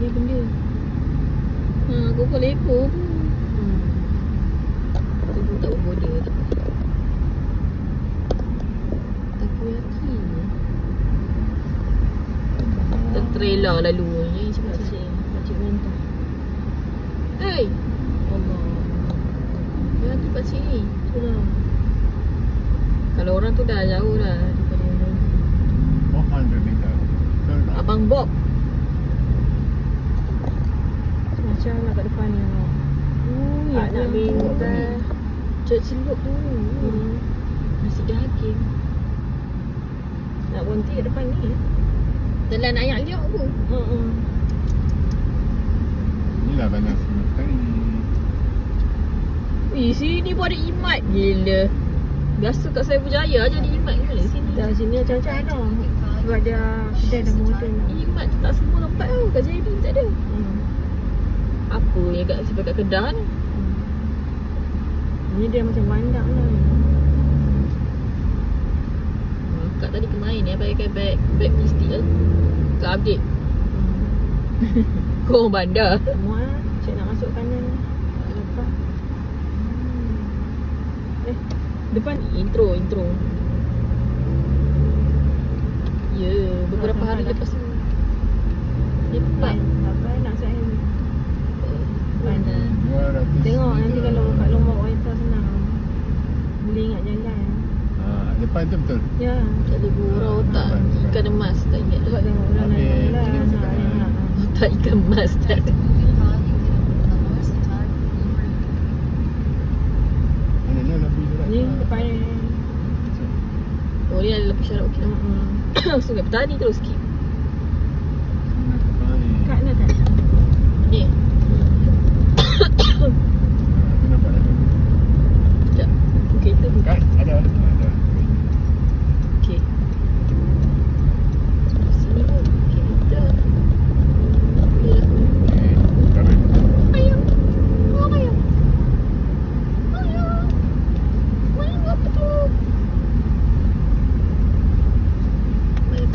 Ni benda. Ha, aku ekor pun. Hmm. Tu pun tak berboda tak apa. Takoyaki. Ada trailer lalu ni macam macam. Pakcik, pakcik mentah. Hei, Allah. dia tu pakcik ni. Itulah. Kalau orang tu dah jauh dah daripada yang lain. 400 meter. Betul tak? Abang Bob. Macam lah kat depan ni. Oh, Tak nak minta. Cek celup tu. Hmm. Nasi daging. Nak berhenti kat depan ni. Telan ayak liok pun. Hmm. Inilah banyak sekali. Ih, sini pun ada imat gila. Biasa kat saya berjaya je ada imat ke mana sini. Dah sini macam-macam ada. Sebab dia kedai dah moden lah. Imat tu tak semua tempat tau. Kat JB tak ada. Hmm. Kat sampai kat Kedah ni? Hmm. Ni dia macam bandar lah. Hmm, Kak tadi kemain ni pakai bag bag plastik tu. Kak update. Hmm. Kau orang bandar. Semua lah. Cik nak masuk kanan. Lepas. Eh, depan Intro, intro. Ya, yeah, beberapa hari lepas tu. Dia tepat. Apa nak saya Mana? 200 Tengok nanti meter. kalau kat Lombok kereta senang. Boleh ingat jalan. Ha, depan tu betul. Ya. Tak ada gurau tak. Ikan emas tak ingat Sebab lah. tengok ulang Habis naik kita jalan. masuk Ha, kanan. ha, ha. Tak ikan emas tak ada. Ni depan. Oh ni ada lampu syarat okey. Hmm. Sungai Petani terus skip.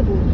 的不。